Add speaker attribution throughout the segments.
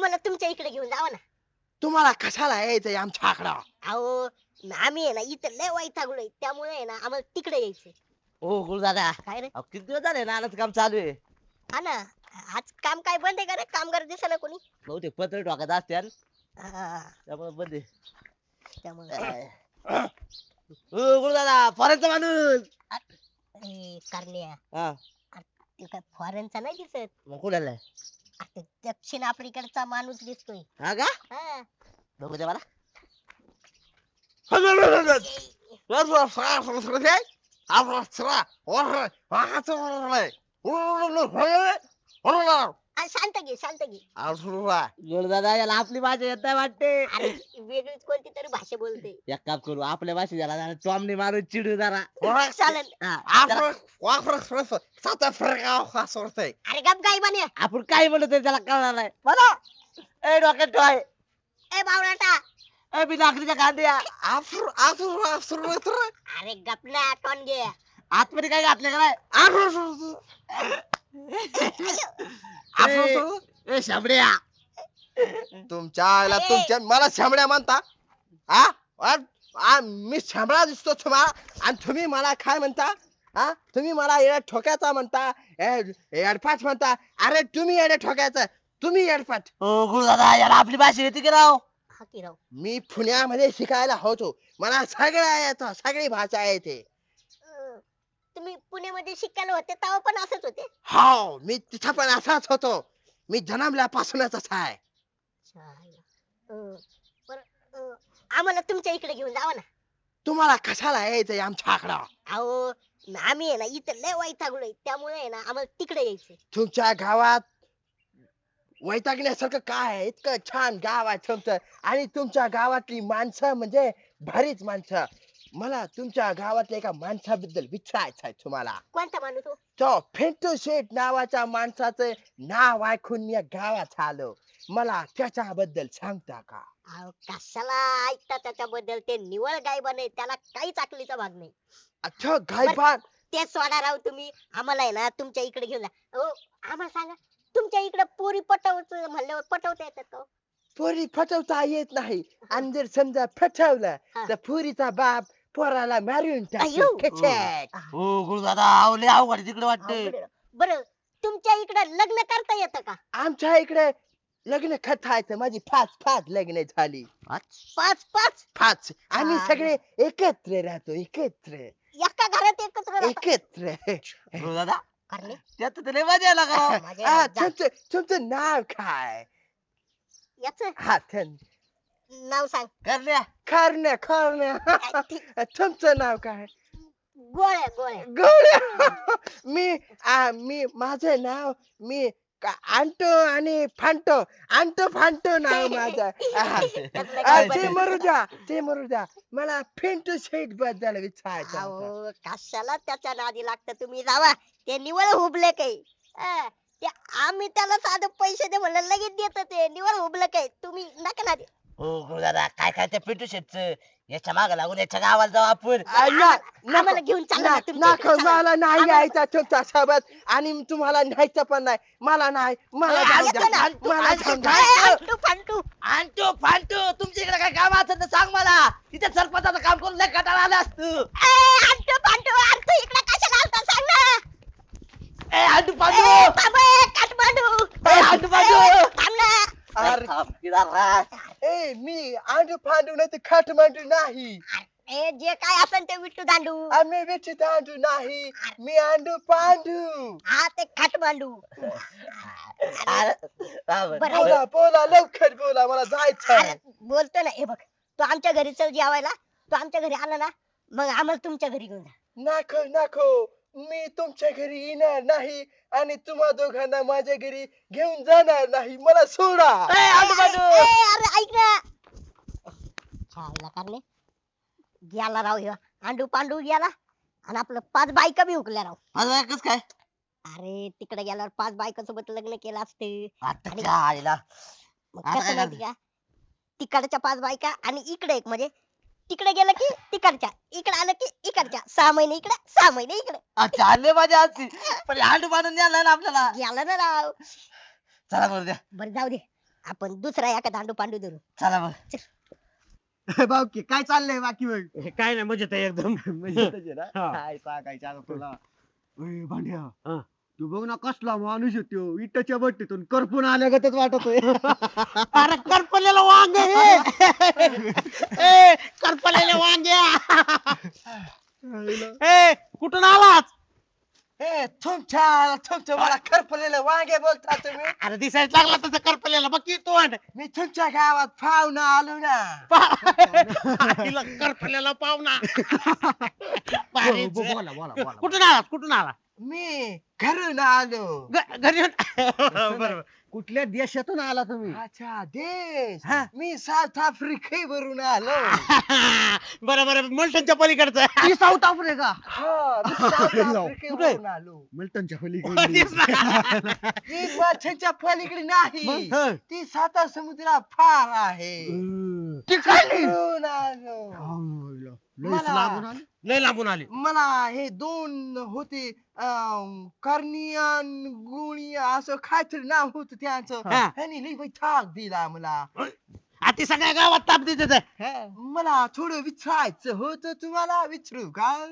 Speaker 1: आम्हाला तुमच्या इकडे घेऊन जावा ना.
Speaker 2: तुम्हाला कशाला यायचंय आमच्याकडं
Speaker 1: अहो आम्ही आहे ना इथं लय वैतागलोय. त्यामुळे आहे ना आम्हाला तिकडे यायचंय.
Speaker 3: हो गुरुदादा
Speaker 1: काय रे?
Speaker 3: अहो, किती दिवस झाले ना काम चालू आहे?
Speaker 1: हा ना आज काम काय बंद आहे का रे? कामगार दिसा ना कोणी?
Speaker 3: बहुतेक पत्र ठोकात असते
Speaker 1: हा,
Speaker 3: त्यामुळे बंद आहे.
Speaker 1: त्यामुळे.
Speaker 3: हो गुरुदादा फॉरेनचा माणूस!
Speaker 1: ए, कारण्या.
Speaker 3: हा.
Speaker 1: ते काय फॉरेनचा नाही दिसत.
Speaker 3: मग कुणाला
Speaker 1: दक्षिण आफ्रिकेचा माणूस दिसतोय.
Speaker 3: हा का?
Speaker 1: हा.
Speaker 3: बघू दे मला.
Speaker 1: आ, शांत घे शांत घे.
Speaker 3: याला आपली भाषा येत नाही वाटते.
Speaker 1: अरे वेगळीच कोणती तरी भाषा बोलते.
Speaker 3: एक काम करू आपल्या भाषेत याला जरा टॉमने मारून चिडू जरा.
Speaker 1: चालेल.
Speaker 3: हा, जरा
Speaker 1: अरे गप गाई बने.
Speaker 3: आपण काय म्हणतो त्याला कळणार नाही. मला ए डोक्यात ठेवाय
Speaker 1: ए बावळाटा.
Speaker 3: ए मी लाकडीच्या कांद्या
Speaker 1: अरे गप ना टोन घे.
Speaker 3: आतमध्ये काय घातलं का नाही? ए. शाबड्या.
Speaker 2: तुमच्या आईला तुमच्या मला शामड्या म्हणता. हा आ- आ- मी शामळा दिसतो तुम्हाला. आणि तुम्ही मला काय म्हणता? हा तुम्ही मला येड्या ठोक्याचा म्हणता. एडपाट म्हणता. अरे तुम्ही येड्या ठोक्याचा. तुम्ही एडपाट
Speaker 3: गुरुदादा याला आपली भाषा येते की राव?
Speaker 1: हा की राव.
Speaker 2: मी पुण्यामध्ये शिकायला होतो. मला सगळं येतं सगळी भाषा येते.
Speaker 1: तुम्ही पुण्यामध्ये शिकायला होते तेव्हा पण असंच होते?
Speaker 2: हो मी तिथं पण असाच होतो. मी जन्मल्यापासूनच असा आहे.
Speaker 1: अं, पण अं, आम्हाला तुमच्या इकडे घेऊन जावा ना.
Speaker 2: तुम्हाला कशाला यायचंय आमच्याकडं
Speaker 1: अहो आम्ही आहे ना इथं लय वैतागलोय. त्यामुळे आहे ना आम्हाला तिकडे यायचंय.
Speaker 2: तुमच्या गावात वैतागण्यासारखं काय आहे? इतकं छान गाव आहे तुमचं. आणि तुमच्या गावातली माणसं म्हणजे भारीच माणसं. मला तुमच्या गावातल्या एका माणसाबद्दल विचारायचं आहे तुम्हाला.
Speaker 1: कोणता माणूस हो?
Speaker 2: तो फेंटू शेठ नावाच्या माणसाचं नाव ऐकून मी या गावात आलो. मला त्याच्याबद्दल सांगता का?
Speaker 1: अहो कशाला ऐकता त्याच्याबद्दल? ते निवळ गाय बने त्याला काहीच अकलीचा भाग नाही.
Speaker 2: अच्छा गायबान?
Speaker 1: ते सोडा राव तुम्ही. आम्हाला आहे ना तुमच्या इकडे घेऊन जा. हो आम्हाला सांगा तुमच्या इकडे पोरी पटवत म्हणल्यावर पटवता येतात का हो?
Speaker 2: पोरी फटवता येत नाही. आणि जर समजा फटवलं
Speaker 1: हा.
Speaker 2: तर पोरीचा बाप पोराला मारून
Speaker 1: अयो.
Speaker 2: खेचक.
Speaker 3: हो गुरुदादा आवले अवघड तिकडे वाटते
Speaker 1: आहे. बरं तुमच्या इकडे लग्न करता येतं का?
Speaker 2: आमच्या इकडे लग्न कथायचं माझी पाच पाच लग्न झाली.
Speaker 1: पाच पाच
Speaker 2: पाच आम्ही
Speaker 1: हा.
Speaker 2: सगळे एकत्र राहतो एकत्र.
Speaker 1: एका घरात एकत्र राहता.
Speaker 2: एकत्र.
Speaker 3: गुरुदादा? त्यात तर लय मजा का?
Speaker 1: जा-
Speaker 2: तुमचं तुमचं नाव काय?
Speaker 1: याचं?
Speaker 2: हा
Speaker 1: नाव सांग.
Speaker 3: करण्या
Speaker 2: खरण्या खरण्या. तुमचं नाव काय?
Speaker 1: गोळ्या गोळ्या.
Speaker 2: गौड्या मी आ, मी माझं नाव मी का- आणतो आणि फांटो. आणतो फांटो नाव माझं. आ, ते
Speaker 1: बरं?
Speaker 2: मरू द्या ते मरू द्या. मला फेंटू शेटबद्दल विचारायचं होतं.
Speaker 1: अहो कशाला त्याच्या नादी लागत तुम्ही? जावा. ते निवळ हुबले काही. हा, ते आम्ही त्याला साधं पैसे दे म्हणलं लगेच देत ते. निवळ हुबलं काही. तुम्ही नका ना देऊ.
Speaker 3: हो गुरुदादा काय काय त्या पिंटू शेटच? याच्या माग लागून याच्या गावाला जाऊ आपण.
Speaker 1: आम्हाला घेऊन चालला ना
Speaker 2: ना-
Speaker 1: तुमच्या
Speaker 2: नको
Speaker 1: इकडे. चला.
Speaker 2: मला नाही
Speaker 1: आम्हाला-
Speaker 2: यायचं तुमच्यासोबत आणि तुम्हाला न्यायचं पण नाही. मला नाही. मला जाऊ द्या.
Speaker 3: आणतो,
Speaker 2: जाऊ द्या.
Speaker 3: आणतो फांटू. तुमच्या इकडे काय काम असेल तर सांग मला. तिथे सरपंचाचं काम करून लय कटाळा आला असतो.
Speaker 1: ए, अंटू फांटू अंटू इकडे कशाला आलता सांग ना.
Speaker 3: ए आणतो
Speaker 1: ए, बाबा, काठमांडू.
Speaker 3: ए, अंटू फांटू.
Speaker 1: ए, थांब ना.
Speaker 2: अरे? ए मी आंडू फांडू नाही तर खाटमांडू नाही
Speaker 1: ए जे काय असेल ते विट्टू दांडू
Speaker 2: आम्ही विचित आंडू नाही मी आंडू पांडू
Speaker 1: हा ते
Speaker 3: थांब.
Speaker 1: बरं.
Speaker 2: बोला बोला लवकर बोला मला जायचं
Speaker 1: बोलतो ना हे बघ तो आमच्या घरी चल जेवायला तो आमच्या घरी आला ना मग आम्हाला तुमच्या घरी घेऊन जा
Speaker 2: नको नको मी तुमच्या घरी येणार नाही आणि तुम्हा दोघांना माझ्या घरी घेऊन जाणार नाही. मला सोडा.
Speaker 3: ए,
Speaker 1: ए, अरे ऐक ना. गेला राव ह्यो आंडू पांडू गेला आणि आपलं पाच बायका बी हुकल्या राव.
Speaker 3: माझं कसं काय?
Speaker 1: अरे तिकडे गेल्यावर पाच बायकांसोबत लग्न केलं असते.
Speaker 3: आता त्या आईला?
Speaker 1: मग
Speaker 3: आता
Speaker 1: कसं
Speaker 3: काय
Speaker 1: माहिती का? तिकडच्या पाच बायका आणि इकडे एक म्हणजे तिकडे गेलं की तिकडच्या इकडे आलं की इकडच्या सहा महिने इकडे सहा महिने इकडे.
Speaker 3: अच्छा आले मजा असती पण आणतो पाठवून द्यायला ना आपल्याला.
Speaker 1: गेलं ना राव.
Speaker 3: चला बरं द्या.
Speaker 1: बरं जाऊ दे. आपण दुसरा एका दांडू पांडू धरू.
Speaker 3: चला मग
Speaker 4: बाकी काय चाललंय बाकी मग?
Speaker 5: हे काय नाही मजेत आहे एकदम.
Speaker 4: म्हणजे त्याचे ना?
Speaker 5: हा.
Speaker 4: काय सांगायचं आता तुला. ओय, भांड्या.
Speaker 5: हा.
Speaker 4: तू बघ ना कसला माणूस येतो इटाच्या बट्टीतून करपून आल्यागतच वाटतोय.
Speaker 5: अरे करपलेलं वांग हे ए, करपलेलं वांग्या ए कुठून आलात
Speaker 2: ए तुमच्या तुमच्या मला खरपलेलं वांगे बोलता तुम्ही.
Speaker 5: अरे दिसायला लागला तसं करपलेलं. बघ की तोंड.
Speaker 2: मी तुमच्या गावात पाहुणा आलो ना.
Speaker 5: तिला करपलेला पाहुणा. कुठून आलात कुठून आला
Speaker 2: मी घरून आलो.
Speaker 5: घ- घरी येऊन- बरोबर.
Speaker 4: कुठल्या देशातून आला तुम्ही?
Speaker 2: अच्छा देश.
Speaker 5: हा.
Speaker 2: मी साऊथ आफ्रिकेवरून आलो.
Speaker 5: बरं बरं मल्टनच्या पलीकडचं.
Speaker 4: South Africa.
Speaker 2: हा, मी साऊथ? आफ्रिकेवरून आलो.
Speaker 4: मल्टनच्या पलीकडे
Speaker 5: तेच ना.
Speaker 2: ती माशांच्या पलीकडे नाही.
Speaker 4: मग?
Speaker 2: ती साता समुद्रा फार आहे तिकडून आलो
Speaker 4: आम्हाला लयच
Speaker 2: मला-
Speaker 4: लागून आली.
Speaker 5: लय लांबून आले.
Speaker 2: मला हे दोन होते अं, कर्णियान गुणी असं काहीतरी नाव होत त्यांचं.
Speaker 5: हा.
Speaker 2: ह्यांनी लई थाक दिला मला.
Speaker 5: आ, ती सगळ्या गावात ताप देते
Speaker 2: हा, मला थोडं विचारायचं होतं तुम्हाला विचारू का?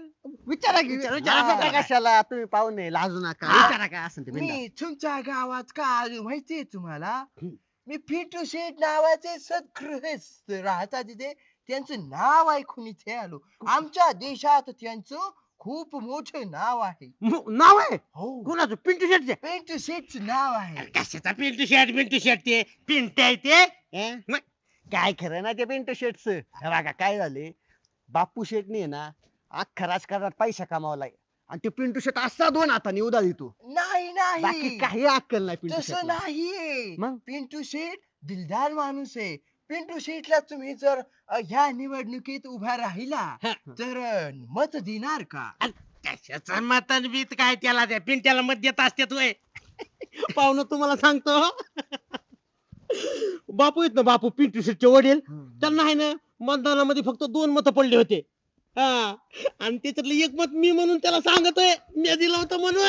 Speaker 4: विचारा की
Speaker 5: विचारा,
Speaker 4: कशाला तुम्ही पाहुणे लाजू नका. विचारा काय असेल ते बिनधास्त.
Speaker 2: मी तुमच्या गावात का आलो माहितीये तुम्हाला?
Speaker 4: हम्म.
Speaker 2: मी पिंटू शेठ नावाचे सदगृहस्थ राहतात तिथे. त्यांचं नाव ऐकून इथे आलो. आमच्या देशात त्यांचं खूप मोठं नाव आहे.
Speaker 5: मु- नाव आहे?
Speaker 2: हो.
Speaker 5: कुणाचं? पिंटू शेटचे
Speaker 2: पिंटू शेठचं नाव आहे.
Speaker 5: कशाचा पिंटू शेट पिंटू शेट ते पिंट आहे ते? मग?
Speaker 4: काय खरं ना ते पिंटू शेटच बघा काय झाले? बापू शेटने ना अख्खा राजकारणात पैसा कमावलाय. आणि ते पिंटू शेट असा दोन हाताने उदा देतो
Speaker 2: नाही
Speaker 4: बाकी
Speaker 2: नाही.
Speaker 4: काही अक्कल नाही पिंटू
Speaker 2: तसं
Speaker 4: शेटला.
Speaker 2: नाहीये
Speaker 4: मग?
Speaker 2: पिंटू शेठ दिलदार माणूस आहे. पिंटू शेठला तुम्ही जर अ, ह्या निवडणुकीत उभा राहिला
Speaker 5: हा.
Speaker 2: तर अ, मत देणार का?
Speaker 5: कशाचं मतन बीत काय त्याला त्या पिंट्याला मत देत असते तू पाहुणं तुम्हाला सांगतो. बापू आहेत ना बापू पिंटू शेटचे वडील. त्यांना आहे ना मतदानामध्ये फक्त दोन मत पडले होते. हा. आणि त्याच्यातलं एक मत मी म्हणून त्याला सांगतोय. मी दिलं होतं म्हणून.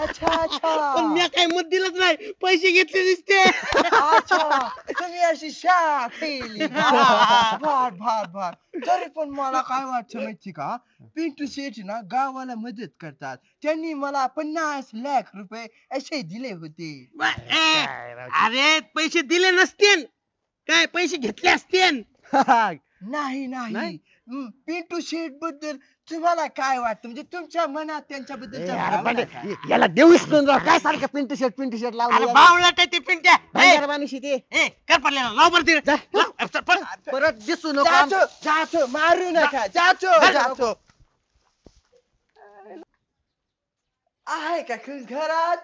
Speaker 2: अच्छा
Speaker 5: पण मी
Speaker 2: अच्छा
Speaker 5: काही मत दिलंच नाही. पैसे घेतले दिसते
Speaker 2: अच्छा. तुम्ही अशी शा केली भार भार भार तरी पण मला काय वाटतं माहिती का? पिंटू शेठ ना गावाला मदत करतात. त्यांनी मला पन्नास लाख रुपये असे दिले होते.
Speaker 5: ए, अरे पैसे दिले नसतील. काय पैसे घेतले असतील?
Speaker 2: नाही नाही. पिंटू शेठबद्दल तुम्हाला काय वाटतं? म्हणजे तुमच्या मनात त्यांच्या बद्दल
Speaker 4: याला देऊच राव. काय सारखं पिंटू शर्ट पिंटू शर्ट
Speaker 5: अरे
Speaker 4: लावलं
Speaker 5: बावळट आहे ते पिंट्या. ए,
Speaker 4: माणूस ते.
Speaker 5: ए, कर पडलेला लाव बरं तिकडे. लाव, अरे, चल, पळ.
Speaker 4: परत दिसू नको
Speaker 2: जातो मारू नका जातो जातो आहे का कोण घरात?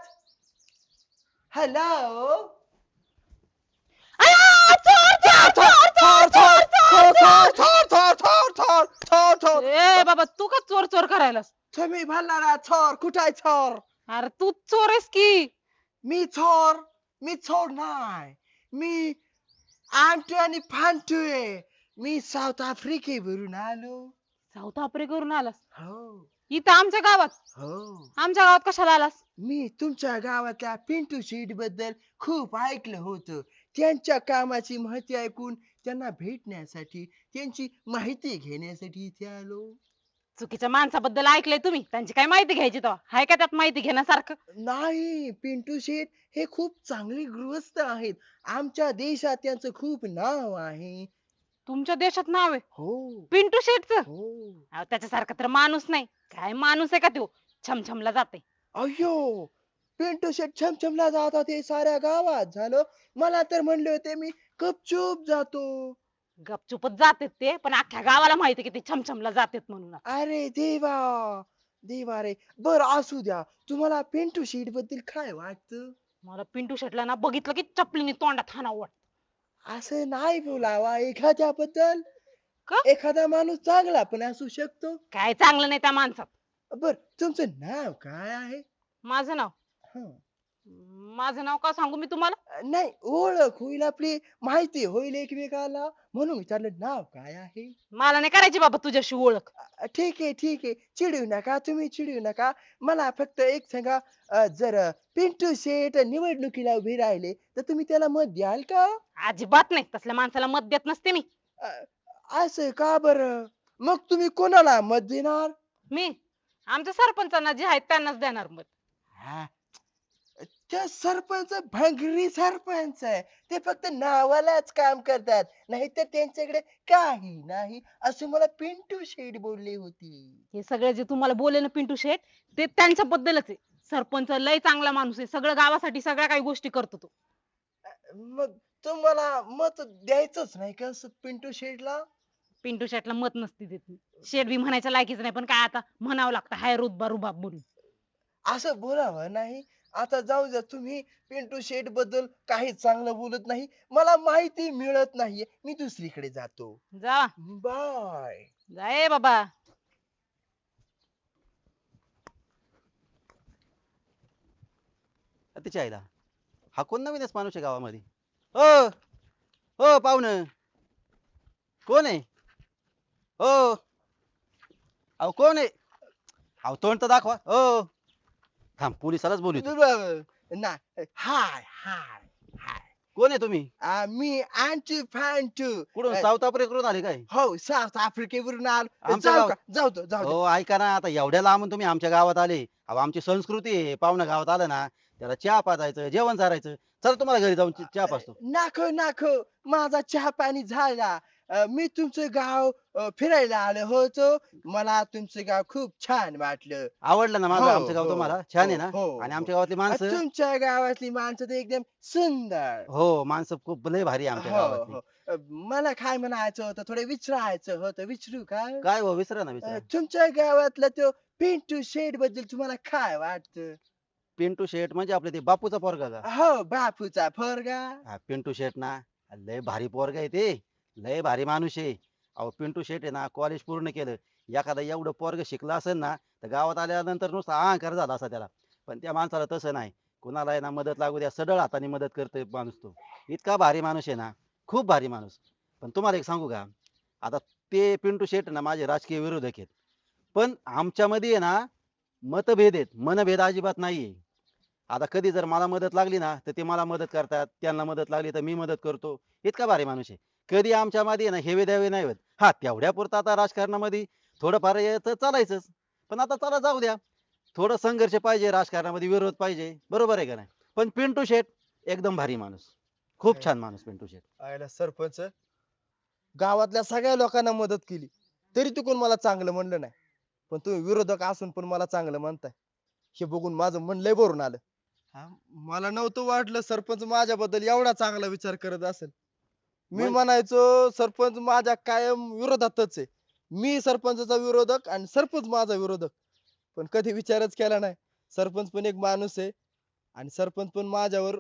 Speaker 2: हॅलो
Speaker 6: ए बाबा तू का चोर चोर करायलास?
Speaker 2: तुम्ही म्हणणारा चोर कुठाय चोर
Speaker 6: अरे तू चोर आहेस की.
Speaker 2: मी चोर मी चोर नाही. मी आमटू आणि फांटू आहे. मी साऊथ आफ्रिकेवरून आलो.
Speaker 6: साऊथ आफ्रिकेवरून आलास?
Speaker 2: हो.
Speaker 6: इथं आमच्या गावात?
Speaker 2: हो.
Speaker 6: आमच्या गावात कशाला आलास?
Speaker 2: मी तुमच्या गावातल्या पिंटू शेटबद्दल खूप ऐकलं होतं. त्यांच्या कामाची माहिती ऐकून त्यांना भेटण्यासाठी त्यांची माहिती घेण्यासाठी इथे आलो.
Speaker 6: चुकीच्या माणसाबद्दल ऐकलंय तुम्ही. त्यांची काय माहिती घ्यायची तेव्हा? हाय का त्यात माहिती घेण्यासारखं?
Speaker 2: नाही पिंटू शेठ हे खूप चांगले गृहस्थ आहेत. आमच्या देशात त्यांचं खूप नाव आहे.
Speaker 6: तुमच्या देशात नाव आहे?
Speaker 2: हो.
Speaker 6: पिंटू शेटच
Speaker 2: हो.
Speaker 6: त्याच्यासारखा तर माणूस नाही. काय माणूस आहे का तो? छमछमला जाते
Speaker 2: अयो पिंटू शेठ छमछमला जातात हे साऱ्या गावात झालं. मला तर म्हणले होते मी गपचूप जातो.
Speaker 6: गपचुपच जातात ते पण अख्ख्या गावाला माहिती की ते छमछमला जातात म्हणून.
Speaker 2: अरे देवा देवा रे. बर असू द्या. तुम्हाला पिंटू शेटबद्दल काय वाटतं?
Speaker 6: मला पिंटू शेटला ना बघितलं की चपलीने तोंडात हाणावं वाटतं.
Speaker 2: असं नाही बोलावा एखाद्याबद्दल.
Speaker 6: का?
Speaker 2: एखादा माणूस चांगला पण असू शकतो.
Speaker 6: काय चांगलं नाही त्या माणसात.
Speaker 2: बर तुमचं नाव काय आहे?
Speaker 6: माझं नाव?
Speaker 2: हं.
Speaker 6: माझं नाव का सांगू मी तुम्हाला?
Speaker 2: नाही ओळख होईल आपली माहिती होईल एकमेकाला म्हणून विचारलं नाव काय आहे?
Speaker 6: मला नाही करायची बाबा तुझ्याशी ओळख.
Speaker 2: अ, ठीक आहे ठीक आहे. चिडू नका तुम्ही चिडू नका. मला फक्त एक सांगा अ, जर पिंटू शेठ निवडणुकीला उभे राहिले तर तुम्ही त्याला मत द्याल का?
Speaker 6: अजिबात नाही तसल्या माणसाला मत देत नसते मी.
Speaker 2: अ, असं का बर? मग तुम्ही कोणाला मत देणार?
Speaker 6: मी? आमच्या सरपंचांना जे आहेत त्यांनाच देणार मत.
Speaker 2: हा, त्या सरपंच भंगरी सरपंच आहे. ते फक्त नावालाच काम करतात. नाहीतर त्यांच्याकडे काही नाही. असं मला पिंटू शेठ बोलले होते.
Speaker 6: हे सगळे जे तुम्हाला बोलले ना पिंटू शेठ ते त्यांच्याबद्दलच आहे. सरपंच लय चांगला माणूस आहे. सगळं गावासाठी सगळ्या काही गोष्टी करतो तो.
Speaker 2: मग तुम्हाला मत द्यायचंच नाही का असं पिंटू शेठला?
Speaker 6: पिंटू शेठला मत नसती देत. शेठ बी म्हणायचं लायकीच नाही. पण काय आता म्हणावं लागतं. हाय रुतबा रुबाब म्हणून.
Speaker 2: असं बोलावं नाही. आता जाऊ द्या तुम्ही पिंटू शेठबद्दल काही चांगलं बोलत नाही मला माहिती मिळत नाहीये मी दुसरीकडे जातो.
Speaker 6: जा.
Speaker 2: बाय.
Speaker 6: जाय बाबा.
Speaker 7: तिच्या आईला. हा कोण नवीनच माणूस आहे गावामध्ये? हो हो पाहुणं. कोण आहे? हो अहो कोण आहे? अहो तोंड तर दाखवा. हो थांब पोलिसालाच बोलू
Speaker 2: ना हाय हाय हाय.
Speaker 7: कोण आहे तुम्ही?
Speaker 2: आ, मी अँटू फॅन्टू
Speaker 7: कुठून साऊथ आफ्रिकेकडून आले काय?
Speaker 2: हो साऊथ आफ्रिकेवरून आलो.
Speaker 7: आमच्या
Speaker 2: जाऊ का? जाऊ
Speaker 7: हो ऐका ना आता एवढ्या लांबून तुम्ही आमच्या गावात आले. अहो आमची संस्कृती आहे पाहुणा गावात आलं ना त्याला चहा पाजायचं जेवण चारायचं. चला तुम्हाला घरी जाऊन चहा पाजतो.
Speaker 2: नाखो नाखो माझा चहा पाणी झाला. मी तुमचं गाव अ, फिरायला आलो होतो. मला तुमचं गाव खूप छान वाटलं.
Speaker 7: आवडलं ना माझं?
Speaker 2: हो,
Speaker 7: आमचं गाव
Speaker 2: हो,
Speaker 7: तुम्हाला? छान आहे
Speaker 2: हो,
Speaker 7: ना?
Speaker 2: हो,
Speaker 7: आणि. आमच्या गावातली
Speaker 2: अ,
Speaker 7: माणसं?
Speaker 2: तुमच्या गावातली माणसं तर एकदम सुंदर.
Speaker 7: हो माणसं खूप लय भारी आहे आमच्या
Speaker 2: हो,
Speaker 7: गावातली.
Speaker 2: हो. अ, मला काय म्हणायचं होतं? थोडं विचारायचं होतं. विचारू का?
Speaker 7: काय हो? विसरा ना
Speaker 2: अ,
Speaker 7: विसरा
Speaker 2: तुमच्या गावातला तो पिंटू शेठबद्दल तुम्हाला काय वाटतं?
Speaker 7: पिंटू शेठ म्हणजे आपले ते बापूचा पोरगा का?
Speaker 2: हो बापूचा फरगा
Speaker 7: हा, पिंटू शेठ ना? लय भारी पोरगा आहे ते. लय भारी माणूस आहे. अहो पिंटू शेठ आहे ना कॉलेज पूर्ण केलं. एखादा एवढं पोरग शिकला असेल ना तर गावात आल्यानंतर नुसता अहंकार झाला असा त्याला. पण त्या माणसाला तसं नाही. कुणाला आहे ना मदत लागू द्या सडळ हाताने मदत करतोय माणूस तो. इतका भारी माणूस आहे ना खूप भारी माणूस. पण तुम्हाला एक सांगू का? आता ते पिंटू शेठ ना माझे राजकीय विरोधक आहेत. पण आमच्यामध्ये आहे ना मतभेद आहेत. मनभेद अजिबात नाहीये. आता कधी जर मला मदत लागली ना तर ते मला मदत करतात. त्यांना मदत लागली तर मी मदत करतो. इतका भारी माणूस आहे. कधी आमच्या मध्ये ना हेवे द्यावे नाही होत. हा तेवढ्या पुरता आता राजकारणामध्ये थोडंफार यायचं चालायचंच. पण आता चला जाऊ द्या. थोडं संघर्ष पाहिजे राजकारणामध्ये विरोध पाहिजे. बरोबर आहे का नाही? पण पिंटू शेठ एकदम भारी माणूस. खूप छान माणूस पिंटू शेठ.
Speaker 2: आयला सरपंच गावातल्या सगळ्या लोकांना मदत केली. तरी तू कोण मला चांगलं म्हणलं नाही. पण तुम्ही विरोधक असून पण मला चांगलं म्हणताय. हे बघून माझं मन लय भरून आलं. हा, मला नव्हतं वाटलं सरपंच माझ्याबद्दल एवढा चांगला विचार करत असेल. मी म्हणायचो सरपंच माझ्या कायम विरोधातच आहे. मी सरपंचाचा विरोधक आणि सरपंच माझा विरोधक. पण कधी विचारच केला नाही. सरपंच पण एक माणूस आहे. आणि सरपंच पण माझ्यावर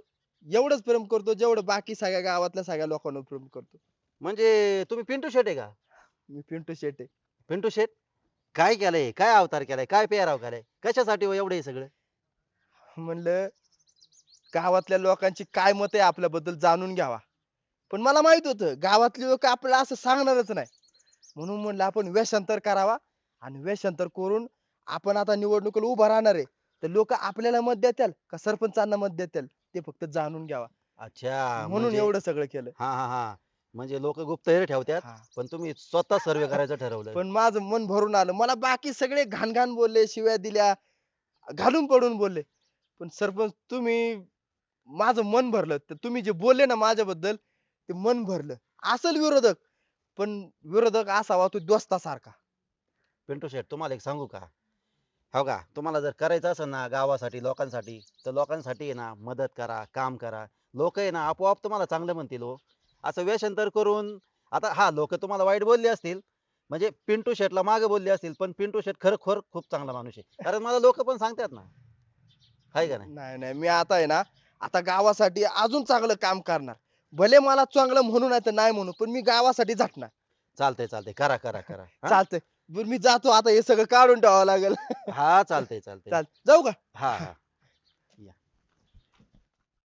Speaker 2: एवढंच प्रेम करतो जेवढं बाकी सगळ्या गावातल्या सगळ्या लोकांवर प्रेम करतो.
Speaker 7: म्हणजे तुम्ही पिंटू शेठ आहे का?
Speaker 2: मी पिंटू शेटे आहे.
Speaker 7: पिंटू शेठ काय केलंय? काय अवतार केलाय? काय पेराव केलाय? कशासाठी हो एवढं हे सगळं?
Speaker 2: म्हणलं गावातल्या लोकांची काय मत आहे आपल्याबद्दल जाणून घ्यावा. पण मला माहीत होतं गावातली लोक आपल्याला असं सांगणारच नाही. म्हणून म्हणलं आपण वेषांतर करावा आणि वेषांतर करून आपण आता निवडणुकीला उभा राहणार आहे. तर लोक आपल्याला मत देतील का सरपंचांना मत देतील? ते फक्त जाणून घ्यावा.
Speaker 7: अच्छा
Speaker 2: म्हणून
Speaker 7: म्हणजे-
Speaker 2: एवढं सगळं केलं.
Speaker 7: हा हा हा. म्हणजे लोक गुप्तहेर ठेवतात
Speaker 2: हा.
Speaker 7: पण तुम्ही स्वतः सर्वे करायचं ठरवलं
Speaker 2: पण माझं मन भरून आलं. मला बाकी सगळे घाण घाण बोलले शिव्या दिल्या घालून पडून बोलले. पण सरपंच तुम्ही माझं मन भरलं. तर तुम्ही जे बोलले ना माझ्याबद्दल ते मन भरलं. असल विरोधक. पण विरोधक असावा तो दोस्तासारखा.
Speaker 7: पिंटू शेठ तुम्हाला एक सांगू का? हो का? तुम्हाला जर करायचं असेल ना गावासाठी लोकांसाठी तर लोकांसाठी आहे ना मदत करा काम करा. लोक आहे ना आपोआप तुम्हाला चांगलं म्हणतील हो. असं वेषांतर करून आता हा लोक तुम्हाला वाईट बोलले असतील. म्हणजे पिंटू शेठला मागे बोलले असतील पण पिंटू शेठ खरोखर खूप चांगला माणूस आहे. कारण मला लोक पण सांगतात ना. हाय का नाही?
Speaker 2: नाही नाही मी आता आहे ना आता गावासाठी अजून चांगलं काम करणार. भले मला चांगलं म्हणू नाही तर नाही म्हणू पण मी गावासाठी झटणार.
Speaker 7: चालतंय चालतंय. करा करा करा. हा?
Speaker 2: चालतंय. बरं मी जातो आता हे सगळं काढून ठेवावं लागेल.
Speaker 7: हा चालतंय चालतंय.
Speaker 2: चाल जाऊ का?
Speaker 7: हा हा.